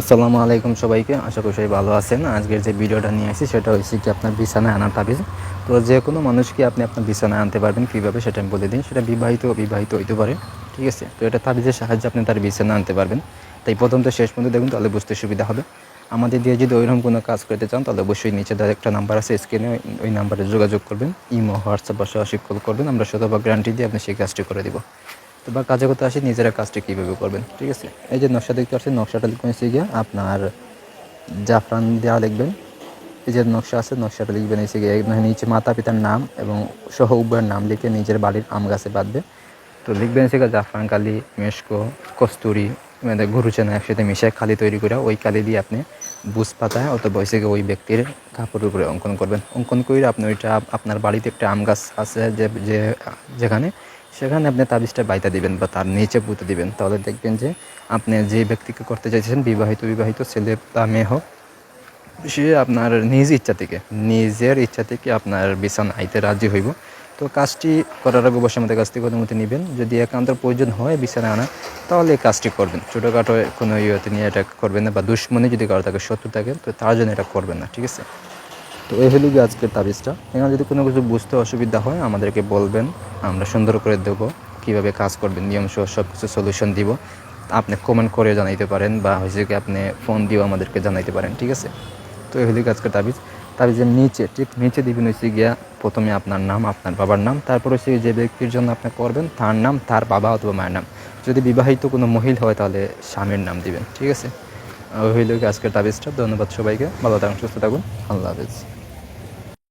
আসসালামু আলাইকুম সবাইকে। আশা করি সবাই ভালো আছেন। আজকের যে ভিডিওটা নিয়ে আসি সেটা হচ্ছে কি আপনার বিছানায় আনা তাবিজ। তো যে কোনো মানুষকে আপনি আপনার বিছানায় আনতে পারবেন? কীভাবে? সেটা আমি বলে দিন সেটা বিবাহিত, অবিবাহিত হইতে পারে। ঠিক আছে? তো এটা তাবিজের সাহায্যে আপনি তার বিছানা আনতে পারবেন। তাই প্রথম তো শেষ পর্যন্ত দেখুন, তাহলে বুঝতে সুবিধা হবে। আমাদের দিয়ে যদি ওইরকম কোনো কাজ করতে চান, তাহলে অবশ্যই নিচে দেওয়া একটা নাম্বার আছে স্ক্রিনে ওই নাম্বারে যোগাযোগ করবেন। ইমো, হোয়াটসঅ্যাপ বা সরাসরি কল করবেন। আমরা শতভাগ গ্যারান্টি দিয়ে আপনি সেই কাজটি করে দিব। বা কাজে করতে আসি, নিজেরা কাজটি কীভাবে করবেন, ঠিক আছে? এই যে নকশা দেখতে পাচ্ছেন, নকশাটা লিখবেন হচ্ছে গিয়ে আপনার জাফরান দেওয়া লিখবেন। এই যে নকশা আছে, নকশাটা লিখবেন এসে গিয়ে নিচে মাতা পিতার নাম এবং সহ উভয়ের নাম লিখে নিজের বাড়ির আম গাছে বাঁধবে। তো লিখবেন এসে জাফরান, কালি, মেশকো, কস্তুরি মানে গরু চেনা একসাথে মিশিয়ে খালি তৈরি করে ওই কালি দিয়ে আপনি বুঝ পাতায় অথবা গিয়ে ওই ব্যক্তির কাপড়ের উপরে অঙ্কন করবেন। অঙ্কন করে আপনি ওইটা আপনার বাড়িতে একটা আম গাছ আছে যে, যেখানে সেখানে আপনি তাবিজটা বাইতা দিবেন বা তার নিচে পুঁতে দিবেন, তাহলে দেখবেন যে আপনি যে ব্যক্তিকে করতে চাইছেন বিবাহিত বিবাহিত, ছেলে বা মেয়ে হোক, সে আপনার নিজ ইচ্ছা থেকে, নিজের ইচ্ছা থেকে আপনার বিছানা আইতে রাজি হইব। তো কাজটি করার আগে অবশ্যই আমাদের কাছ থেকে অনুমতি নেবেন। যদি একান্ত প্রয়োজন হয় বিছানা আনা, তাহলে এই কাজটি করবেন। ছোটোখাটো কোনো ইয়েতে নিয়ে এটা করবেন না বা দুশ্মনী যদি কারও থাকে, শত্রু থাকে, তো তার জন্য এটা করবেন না, ঠিক আছে? তো এই হলো গিয়ে আজকের তাবিজটা। এখানে যদি কোনো কিছু বুঝতে অসুবিধা হয়, আমাদেরকে বলবেন, আমরা সুন্দর করে দেবো, কীভাবে কাজ করবেন, নিয়ম সহ সব কিছু সলিউশন দিব। আপনি কমেন্ট করে জানাইতে পারেন, বা হয়েছে কি আপনি ফোন দিয়েও আমাদেরকে জানাইতে পারেন, ঠিক আছে? তো এই হলো আজকের তাবিজ। তাবিজের নিচে, ঠিক নিচে দিবেন হচ্ছে গিয়া প্রথমে আপনার নাম, আপনার বাবার নাম, তারপর হচ্ছে যে ব্যক্তির জন্য আপনি করবেন, তার নাম, তার বাবা অথবা মায়ের নাম। যদি বিবাহিত কোনো মহিলা হয়, তাহলে স্বামীর নাম দিবেন, ঠিক আছে? হইল আজকের তাবিজটা। ধন্যবাদ সবাইকে। ভালো থাকুন সুস্থ থাকুন। আল্লাহ হাফিজ।